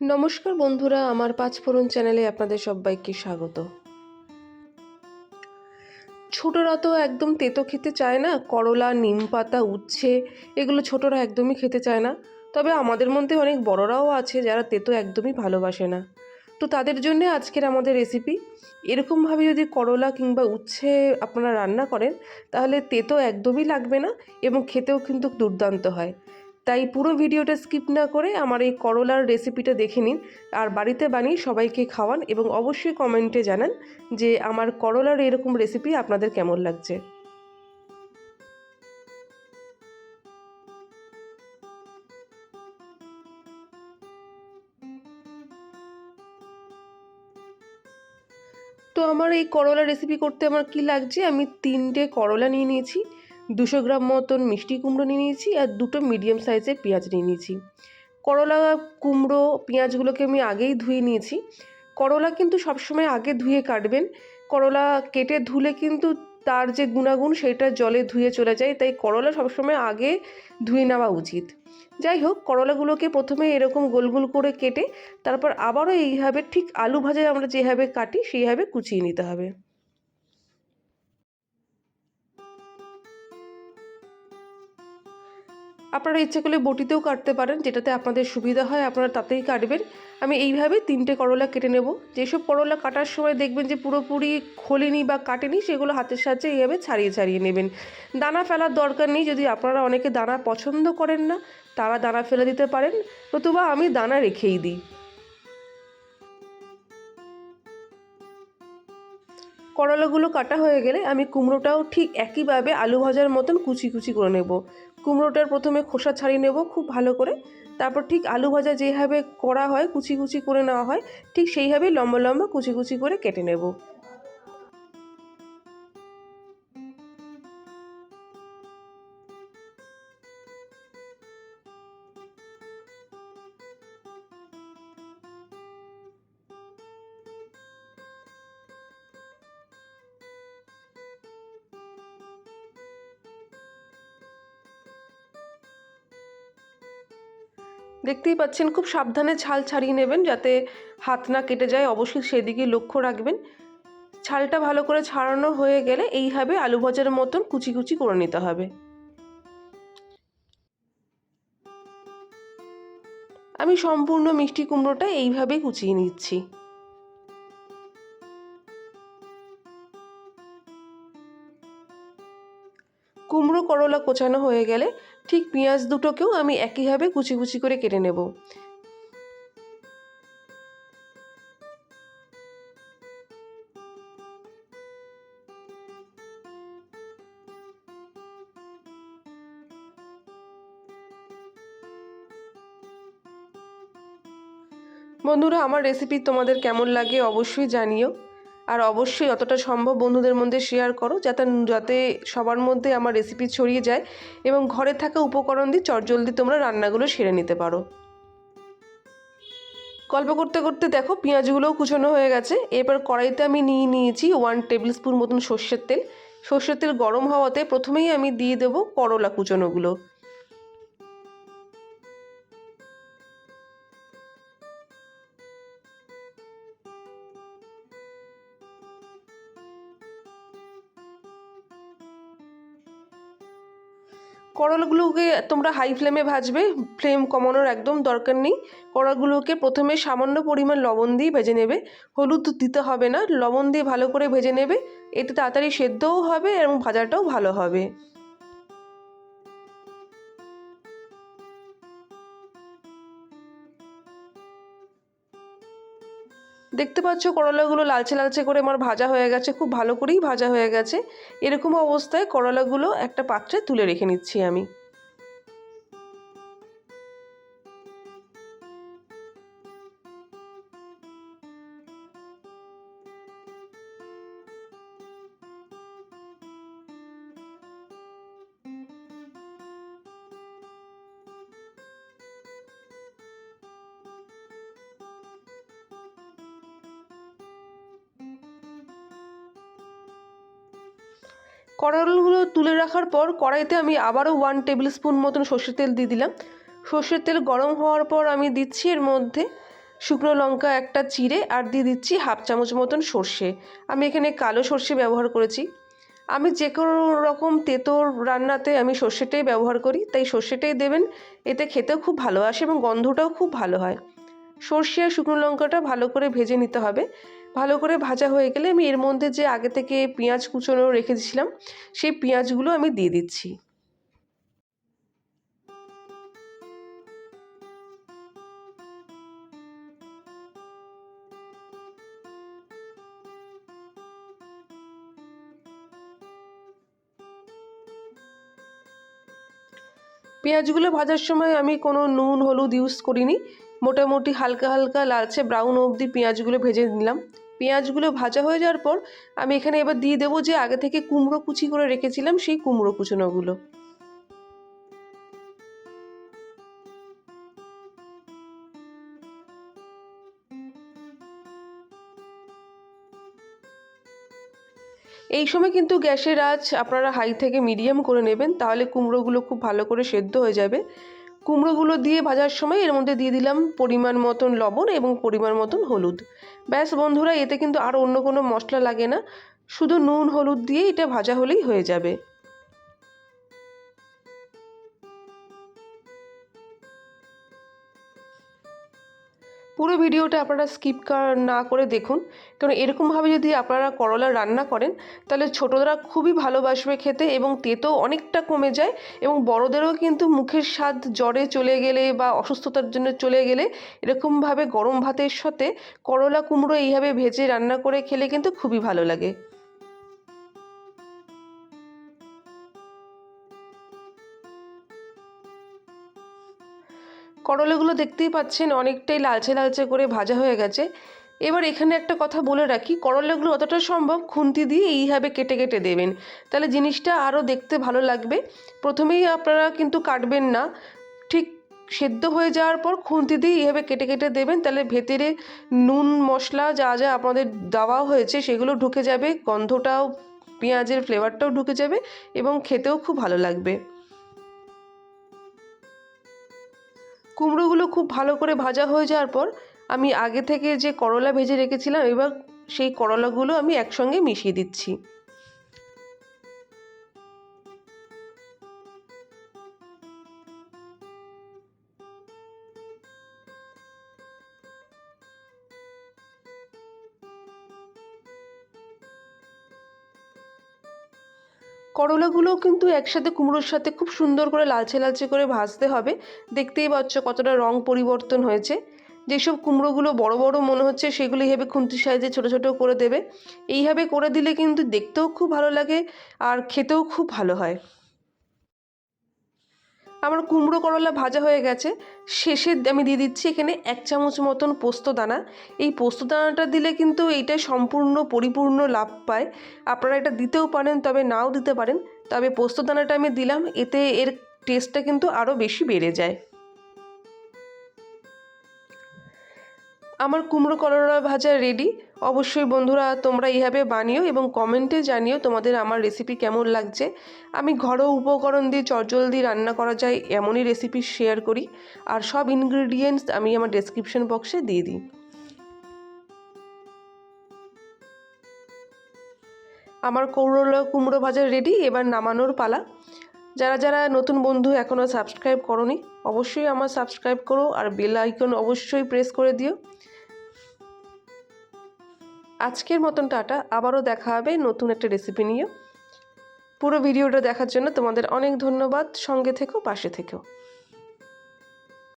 নমস্কার বন্ধুরা, আমার পাঁচফোড়ন চ্যানেলে আপনাদের সবাইকে স্বাগত। ছোটরা তো একদম তেতো খেতে চায় না, করলা, নিম পাতা, উচ্ছে, এগুলো ছোটরা একদমই খেতে চায় না। তবে আমাদের মধ্যে অনেক বড়রাও আছে যারা তেতো একদমই ভালোবাসে না। তো তাদের জন্য আজকের আমাদের রেসিপি এরকমভাবে যদি করলা কিংবা উচ্ছে আপনারা রান্না করেন, তাহলে তেতো একদমই লাগবে না এবং খেতেও কিন্তু দুর্দান্ত হয়। তাই পুরো ভিডিওটা স্কিপ না করে আমার এই করলার রেসিপিটা দেখে নিন আর বাড়িতে বানিয়ে সবাইকে খাওয়ান এবং অবশ্যই কমেন্টে জানান যে আমার করলার এরকম রেসিপি আপনাদের কেমন লাগছে। তো আমার এই করলা রেসিপি করতে আমার কি লাগছে? আমি তিনটে করলা নিয়ে নিয়েছি। দুশো গ্রাম মতন মিষ্টি কুমড়ো নিয়ে নিয়েছি আর দুটো মিডিয়াম সাইজের পেঁয়াজ নিয়ে নিয়েছি। করলা কুমড়ো পেঁয়াজগুলোকে আমি আগেই ধুয়ে নিয়েছি। করলা কিন্তু সবসময় আগে ধুয়ে কাটবেন। করলা কেটে ধুলে কিন্তু তার যে গুণাগুণ সেটা জলে ধুয়ে চলে যায়, তাই করলা সবসময় আগে ধুয়ে নেওয়া উচিত। যাই হোক, করলাগুলোকে প্রথমে এরকম গোল গোল করে কেটে তারপর আবারও এইভাবে ঠিক আলু ভাজা আমরা যেভাবে কাটি সেইভাবে কুচিয়ে নিতে হবে। আপনারা ইচ্ছে করলে বটিতেও কাটতে পারেন, যেটাতে আপনাদের সুবিধা হয়, আপনারা তাতেই কাটবেন। আমি এইভাবে তিনটে করলা কেটে নেব। যেসব করলা কাটার সময় দেখবেন যে পুরোপুরি খোলেনি বা কাটেনি, সেগুলো হাতের সাহায্যে এইভাবে ছাড়িয়ে ছাড়িয়ে নেবেন। দানা ফেলার দরকার নেই, যদি আপনারা অনেকে দানা পছন্দ করেন না, তারা দানা ফেলে দিতে পারেন। নতুবা আমি দানা রেখেই দিই। করলাগুলো কাটা হয়ে গেলে আমি কুমড়োটাও ঠিক একইভাবে আলু ভাজার মতন কুচি কুচি করে নেব। কুমড়োটার প্রথমে খোসা ছাড়িয়ে নেব খুব ভালো করে। তারপর ঠিক আলু ভাজা যেভাবে করা হয়, কুচি কুচি করে নেওয়া হয়, ঠিক সেইভাবেই লম্বা লম্বা কুচি কুচি করে কেটে নেব। দেখতেই পাচ্ছেন, খুব সাবধানে ছাল ছাড়িয়ে নেবেন যাতে হাত না কেটে যায়। অবশ্যই সেদিকে লক্ষ্য রাখবেন। ছালটা ভালো করে ছাড়ানো হয়ে গেলে এইভাবে আলু ভাজার মতন কুচি কুচি করে নিতে হবে। আমি সম্পূর্ণ মিষ্টি কুমড়োটা এইভাবেই কুচিয়ে নিচ্ছি। কুমড়ো করলা কোচানো হয়ে গেলে ঠিক পেঁয়াজ দুটোকেও আমি একইভাবে কুচি কুচি করে কেটে নেব। বন্ধুরা, আমার রেসিপি তোমাদের কেমন লাগে অবশ্যই জানিও। আর অবশ্যই অতটা সম্ভব বন্ধুদের মধ্যে শেয়ার করো, যাতে যাতে সবার মধ্যে আমার রেসিপি ছড়িয়ে যায় এবং ঘরে থাকা উপকরণ দিয়ে চটজলদি তোমরা রান্নাগুলো সেরে নিতে পারো। গল্প করতে করতে দেখো পেঁয়াজগুলোও কুচোনো হয়ে গেছে। এরপর কড়াইতে আমি নিয়ে নিয়েছি ওয়ান টেবিল স্পুন মতন সর্ষের তেল। সর্ষের তেল গরম হওয়াতে প্রথমেই আমি দিয়ে দেবো করলা কুচোনোগুলো। করলাগুলোকে তোমরা হাই ফ্লেমে ভাজবে। ফ্লেম কমানোর একদম দরকার নেই। করলগুলোকে প্রথমে সামান্য পরিমাণ লবণ দিয়ে ভেজে নেবে। হলুদ দিতে হবে না, লবণ দিয়ে ভালো করে ভেজে নেবে। এতে তাড়াতাড়ি সেদ্ধও হবে এবং ভাজাটাও ভালো হবে। দেখতে পাচ্ছ করলাগুলো লালচে লালচে করে আমার ভাজা হয়ে গেছে, খুব ভালো করেই ভাজা হয়ে গেছে। এরকম অবস্থায় করলাগুলো একটা পাত্রে তুলে রেখে নিচ্ছি আমি। করলাগুলো তুলে রাখার পর কড়াইতে আমি আবারও ওয়ান টেবিল স্পুন মতন সর্ষের তেল দিয়ে দিলাম। সর্ষের তেল গরম হওয়ার পর আমি দিচ্ছি এর মধ্যে শুকনো লঙ্কা একটা চিড়ে আর দিয়ে দিচ্ছি হাফ চামচ মতন সর্ষে। আমি এখানে কালো সর্ষে ব্যবহার করেছি। আমি যে কোনো রকম তেঁতোর রান্নাতে আমি সর্ষেটাই ব্যবহার করি, তাই সর্ষেটাই দেবেন, এতে খেতেও খুব ভালো আসে এবং গন্ধটাও খুব ভালো হয়। সর্ষে আর শুকনো লঙ্কাটা ভালো করে ভেজে নিতে হবে। ভালো করে ভাজা হয়ে গেলে আমি এর মধ্যে যে আগে থেকে পেঁয়াজ কুচোনো রেখে দিয়েছিলাম, সেই পেঁয়াজগুলো আমি দিয়ে দিচ্ছি। পেঁয়াজগুলো ভাজার সময় আমি কোনো নুন, হলুদ ইউজ করিনি। মোটামুটি হালকা হালকা লালচে ব্রাউন অবধি পেঁয়াজগুলো ভেজে নিলাম। পেঁয়াজগুলো ভাজা হয়ে যাওয়ার পর আমি এখানে এবার দিয়ে দেবো যে আগে থেকে কুমড়ো কুচি করে রেখেছিলাম সেই কুমড়ো কুচোনোগুলো। এই সময় কিন্তু গ্যাসের আঁচ আপনারা হাই থেকে মিডিয়াম করে নেবেন, তাহলে কুমড়োগুলো খুব ভালো করে সেদ্ধ হয়ে যাবে। কুমড়োগুলো দিয়ে ভাজার সময় এর মধ্যে দিয়ে দিলাম পরিমাণ মতন লবণ এবং পরিমাণ মতন হলুদ। ব্যাস বন্ধুরা, এতে কিন্তু আর অন্য কোনো মশলা লাগে না। শুধু নুন, হলুদ দিয়ে এটা ভাজা হলেই হয়ে যাবে। পুরো ভিডিওটা আপনারা স্কিপ না করে দেখুন। কারণ এরকমভাবে যদি আপনারা করলা রান্না করেন, তাহলে ছোটোরা খুবই ভালোবাসবে খেতে এবং তেতো অনেকটা কমে যায় এবং বড়দেরও কিন্তু মুখের স্বাদ জ্বরে চলে গেলে বা অসুস্থতার জন্য চলে গেলে এরকমভাবে গরম ভাতের সাথে করলা কুমড়ো এইভাবে ভেজে রান্না করে খেলে কিন্তু খুবই ভালো লাগে। করলাগুলো দেখতেই পাচ্ছেন, অনেকটাই লালচে লালচে করে ভাজা হয়ে গেছে। এবার এখানে একটা কথা বলে রাখি, করলাগুলো অতটা সম্ভব খুন্তি দিয়ে এইভাবে কেটে কেটে দেবেন। তাহলে জিনিসটা আরও দেখতে ভালো লাগবে। প্রথমেই আপনারা কিন্তু কাটবেন না। ঠিক সেদ্ধ হয়ে যাওয়ার পর খুন্তি দিয়ে এইভাবে কেটে কেটে দেবেন, তাহলে ভেতরে নুন, মশলা যা যা আপনাদের দেওয়া হয়েছে সেগুলো ঢুকে যাবে, গন্ধটাও, পেঁয়াজের ফ্লেভারটাও ঢুকে যাবে এবং খেতেও খুব ভালো লাগবে। কুমড়োগুলো খুব ভালো করে ভাজা হয়ে যাওয়ার পর আমি আগে থেকে যে করলা ভেজে রেখেছিলাম, এবার সেই করলাগুলো আমি একসঙ্গে মিশিয়ে দিচ্ছি। করলাগুলোও কিন্তু একসাথে কুমড়োর সাথে খুব সুন্দর করে লালচে লালচে করে ভাজতে হবে। দেখতেই পাচ্ছ কতটা রং পরিবর্তন হয়েছে। যেসব কুমড়োগুলো বড় বড় মনে হচ্ছে সেগুলো এইভাবে খুন্তি সাইজে ছোটো ছোটো করে দেবে। এইভাবে করে দিলে কিন্তু দেখতেও খুব ভালো লাগে আর খেতেও খুব ভালো হয়। আমার কুমড়ো করলা ভাজা হয়ে গেছে। শেষে আমি দিয়ে দিচ্ছি এখানে এক চামচ মতন পোস্ত দানা। এই পোস্ত দানাটা দিলে কিন্তু এইটা সম্পূর্ণ পরিপূর্ণ লাভ পায়। আপনারা এটা দিতেও পারেন, তবে নাও দিতে পারেন। তবে পোস্ত দানাটা আমি দিলাম, এতে এর টেস্টটা কিন্তু আরও বেশি বেড়ে যায়। আমার কুমড়ো করলা ভাজা রেডি অবশ্যই বন্ধুরা, তোমরা এইভাবে বানিও এবং কমেন্টে জানিও তোমাদের আমার রেসিপি কেমন লাগছে। আমি ঘরোয়া উপকরণ দিয়ে চটজলদি রান্না করা যায়, এমনই রেসিপি শেয়ার করি। আর সব ইনগ্রিডিয়েন্টস আমি আমার ডেসক্রিপশন বক্সে দিয়ে দিই। আমার করলা কুমড়ো ভাজা রেডি এবার নামানোর পালা। যারা যারা নতুন বন্ধু এখনও সাবস্ক্রাইব করনি, অবশ্যই আমার সাবস্ক্রাইব করো আর বেল আইকন অবশ্যই প্রেস করে দিও। আজকের মতন টাটা, আবারও দেখা হবে নতুন একটা রেসিপি নিয়ে। পুরো ভিডিওটা দেখার জন্য তোমাদের অনেক ধন্যবাদ। সঙ্গে থেকেও পাশে থেকো।